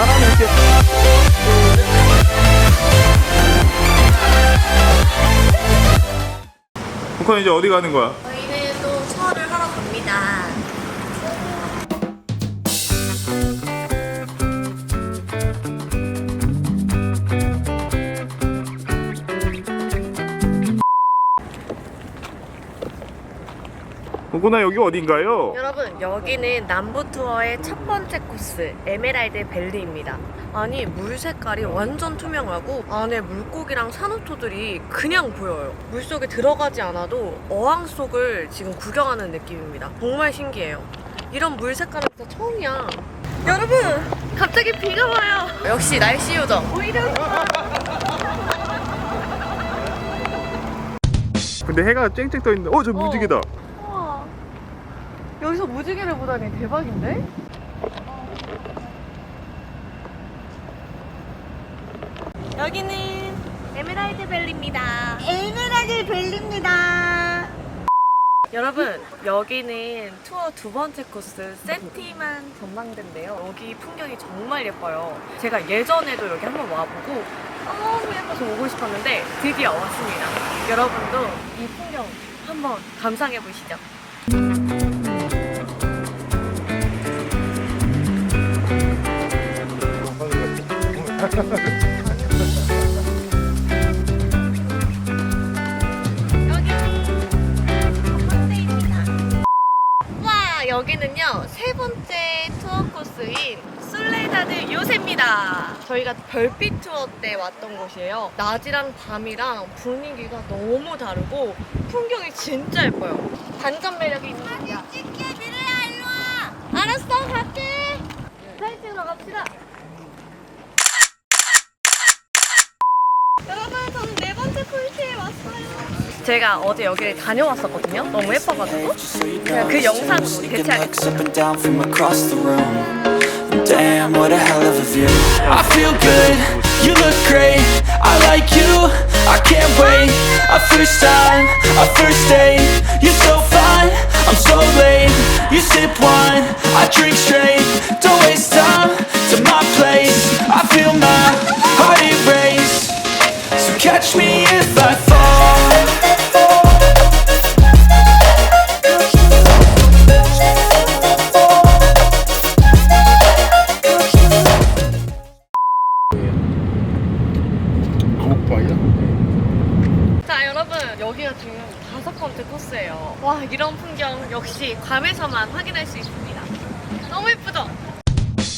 바람이 이제 어디 가는 거야? 북구나 여기 어딘가요? 여러분 여기는 남부 투어의 첫 번째 코스 에메랄드 밸리입니다. 아니 물 색깔이 완전 투명하고 안에 물고기랑 산호초들이 그냥 보여요. 물 속에 들어가지 않아도 어항 속을 지금 구경하는 느낌입니다. 정말 신기해요. 이런 물 색깔은 진짜 처음이야. 여러분 갑자기 비가 와요. 역시 날씨 요정. 오히려 근데 해가 쨍쨍 떠 있는데, 어, 저 무지개다. 여기서 무지개를 보다니 대박인데? 여기는 에메랄드 밸리입니다. 에메랄드 벨리입니다. 여러분 여기는 투어 두 번째 코스 센티만 전망대인데요. 여기 풍경이 정말 예뻐요. 제가 예전에도 여기 한번 와보고 너무 예뻐서 오고 싶었는데 드디어 왔습니다. 여러분도 이 풍경 한번 감상해 보시죠. 와 여기는요 세 번째 투어 코스인 술레다드 요새입니다. 저희가 별빛 투어 때 왔던 곳이에요. 낮이랑 밤이랑 분위기가 너무 다르고 풍경이 진짜 예뻐요. 반전 매력이 있는 곳이야. 찍게 미래야 일로 와. 알았어 갈게. 사진 찍으러 갑시다 여러분 저는 네 번째 코스에 왔어요 제가 어제 여기를 다녀왔었거든요 너무 예뻐가지고 제가 그 영상으로 대체하겠습니다 up and down from across the room. Damn, what a hell of a view. I feel good, you look great. I like you, I can't wait. A first time, a first date. You're so fine, I'm so late. You sip wine, I drink straight. Don't waste time to my place. I feel my heart erase. Catch me if I fall. 자 여러분 여기가 지금 다섯 번째 코스예요 와 이런 풍경 역시 괌에서만 확인할 수 있습니다 너무 예쁘죠?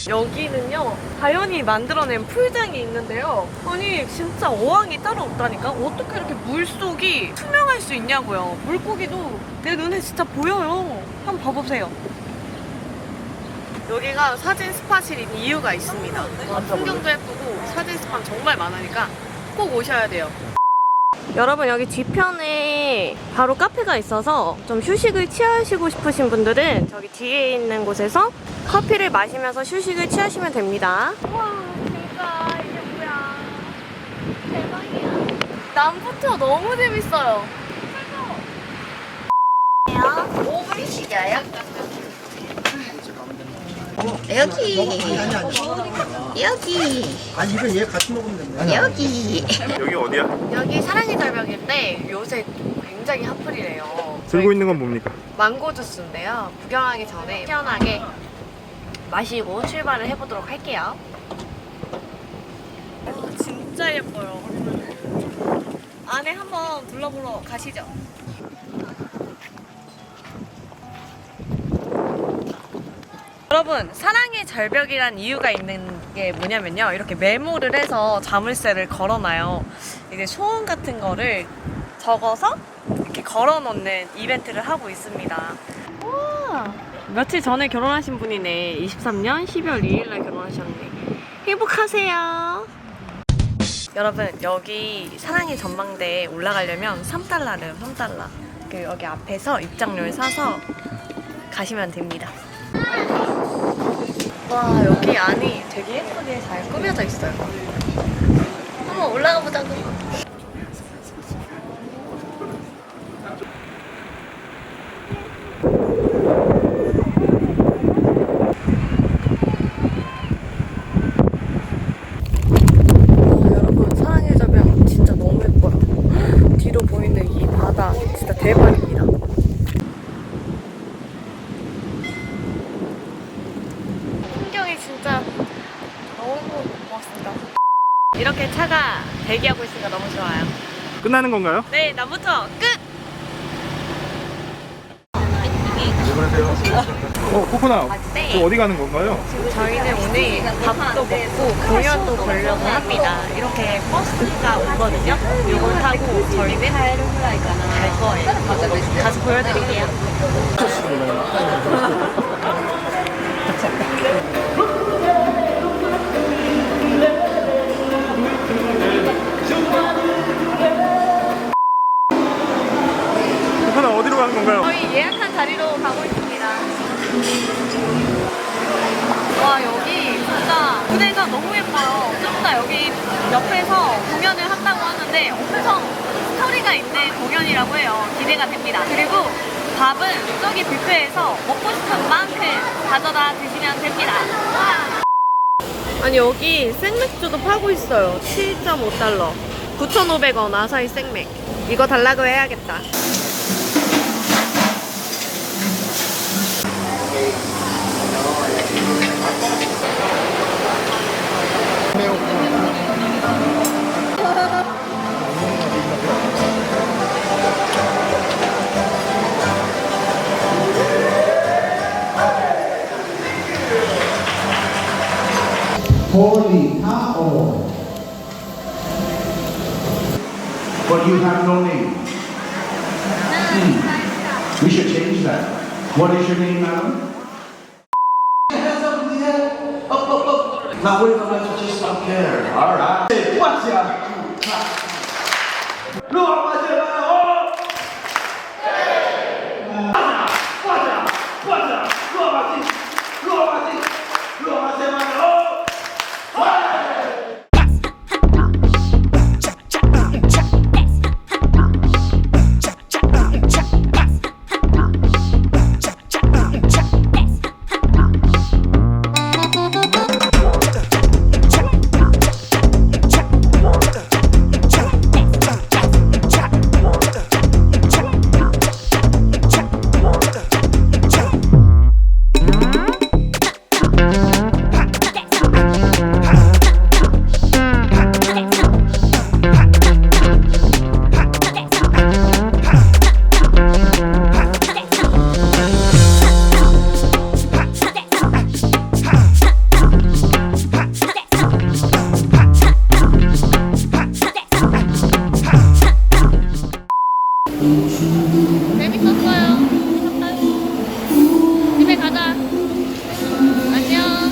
여기는요 자연이 만들어낸 풀장이 있는데요. 아니 진짜 어항이 따로 없다니까? 어떻게 이렇게 물속이 투명할 수 있냐고요? 물고기도 내 눈에 진짜 보여요. 한번 봐보세요. 여기가 사진 스팟인 이유가 있습니다. 아, 풍경도 예쁘고 사진 스팟 정말 많으니까 꼭 오셔야 돼요 여러분 여기 뒤편에 바로 카페가 있어서 좀 휴식을 취하시고 싶으신 분들은 저기 뒤에 있는 곳에서 커피를 마시면서 휴식을 취하시면 됩니다. 와 진짜 이게 뭐야 대박이야. 남부터 너무 재밌어요. 여기 여기 아니 이거 얘 같이 먹으면 된다. 여기 여기 어디야? 여기 사랑의 절벽인데 요새 굉장히 핫플이래요. 들고 있는 건 뭡니까? 망고 주스인데요. 구경하기 전에 시원하게 마시고 출발을 해보도록 할게요. 와, 진짜 예뻐요. 안에 한번 둘러보러 가시죠. 여러분 사랑의 절벽이란 이유가 있는 게 뭐냐면요. 이렇게 메모를 해서 자물쇠를 걸어놔요. 이제 소원 같은 거를 적어서 이렇게 걸어놓는 이벤트를 하고 있습니다. 와! 며칠 전에 결혼하신 분이네. 23년 12월 2일날 결혼하셨네. 행복하세요! 여러분 여기 사랑의 전망대에 올라가려면 3달러래요 3달러 그 여기 앞에서 입장료를 사서 가시면 됩니다 와 여기 안이 되게 예쁘게 잘 꾸며져 있어요. 한번 올라가 보자고 진짜 너무 고맙습니다. 이렇게 차가 대기하고 있으니까 너무 좋아요. 끝나는 건가요? 네, 나부터 끝! 어 코코나 저 어디 가는 건가요? 저희는 오늘 밥도 먹고 공연도 보려고 합니다. 이렇게 버스가 오거든요. 이걸 타고 저희는 갈 거예요. 가서 보여드릴게요. 자리로 가고 있습니다. 와 여기 진짜 무대가 너무 예뻐요. 좀 이따 여기 옆에서 공연을 한다고 하는데 엄청 스토리가 있는 공연이라고 해요. 기대가 됩니다. 그리고 밥은 저기 뷔페에서 먹고 싶은 만큼 가져다 드시면 됩니다. 아니 여기 생맥주도 파고 있어요. 7.5달러. 9,500원 아사히 생맥. 이거 달라고 해야겠다. holy power. But you have no name. Hmm. We should change that. What is your name, madam? Now we're gonna have to just stop here. Alright. What's your